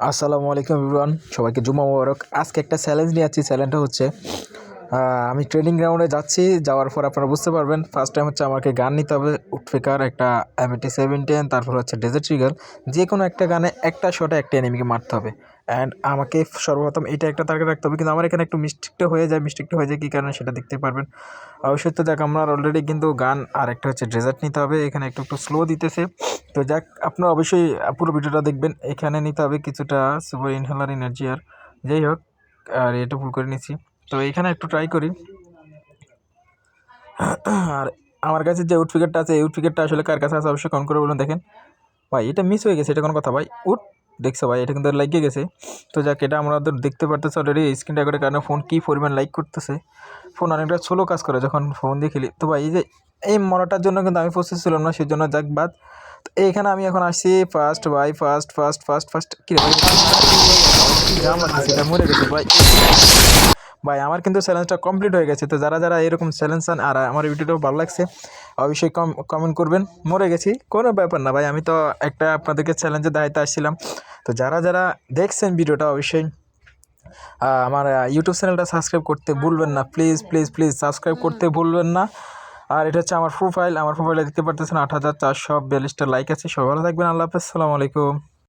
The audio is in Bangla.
আসসালামু আলাইকুম ইব্রান সবাইকে জুমা মোবারক। আজকে একটা চ্যালেঞ্জ নিয়ে যাচ্ছি চ্যালেঞ্জটা হচ্ছে আমি ট্রেনিং গ্রাউন্ডে যাচ্ছি, যাওয়ার পর আপনারা বুঝতে পারবেন ফার্স্ট টাইম হচ্ছে আমাকে গান নিতে হবে উঠফেকার একটা এমএটি সেভেন্টিন তারপর হচ্ছে ডেজার্ট ট্রিগার যে কোনো একটা গানে একটা শটে একটা এনিমিকে মারতে হবে। অ্যান্ড আমাকে সর্বপ্রথম এটা একটা টার্গেট রাখতে হবে, কিন্তু আমার এখানে একটু মিস্টেকটা হয়ে যায় মিস্টেকটা হয়ে যায় কী কারণে সেটা দেখতে পারবেন। অবশ্যই তো দেখ, আমরা অলরেডি কিন্তু গান আর একটা হচ্ছে ডেজার্ট নিতে হবে, এখানে একটু একটু স্লো দিতেছে। তো যাক, আপনারা অবশ্যই পুরো ভিডিওটা দেখবেন। এখানে নিতে হবে কিছুটা সুপার ইনহেলার এনার্জি আর যাই হোক, আর এটা ভুল করে নিচ্ছি তো এখানে একটু ট্রাই করি। আর আমার কাছে যে উডফিকারটা আছে, এই উডফিকারটা আসলে কার কাছে আছে অবশ্যই কমেন্ট করে বলুন, দেখেন। ভাই, এটা মিস হয়ে গেছে, এটা কোনো কথা, ভাই। উঠ, দেখছ, ভাই, এটা কিন্তু লাগিয়ে গেছে। তো যাক, এটা আমরা ওদের দেখতে পারতেছি অলরেডি স্ক্রিন রেকর্ডের কারণে ফোন কী পরিমাণ লাইক করতেছে। ফোন অনেকটা স্লো কাজ করে যখন ফোন দিয়ে খেলি। তো ভাই, এই যে, এই মরাটার জন্য কিন্তু আমি প্রস্তুত ছিলাম না সেই জন্য যাক, বাদ। তো এইখানে আমি এখন আসছি ফার্স্ট ভাই ফার্স্ট ফার্স্ট ফার্স্ট ফার্স্ট মরে গেছে, ভাই। ভাই, আমার কিন্তু চ্যালেঞ্জটা কমপ্লিট হয়ে গেছে। তো যারা যারা এরকম চ্যালেঞ্জ চান, আর আমার ভিডিওটাও ভালো লাগছে, অবশ্যই কম কমেন্ট করবেন। মরে গেছি, কোনো ব্যাপার না, ভাই। আমি তো একটা আপনাদেরকে চ্যালেঞ্জে দায়িত্ব আসছিলাম। তো যারা যারা দেখছেন ভিডিওটা, অবশ্যই আমার ইউটিউব চ্যানেলটা সাবস্ক্রাইব করতে ভুলবেন না। প্লিজ প্লিজ প্লিজ সাবস্ক্রাইব করতে ভুলবেন না। আর এটা হচ্ছে আমার প্রোফাইল আমার প্রোফাইলে দেখতে পারতেছেন আট হাজার চারশো বিয়াল্লিশটা লাইক আছে। সবাই ভালো থাকবেন, আল্লাহ হাফেজ সালামু আলাইকুম।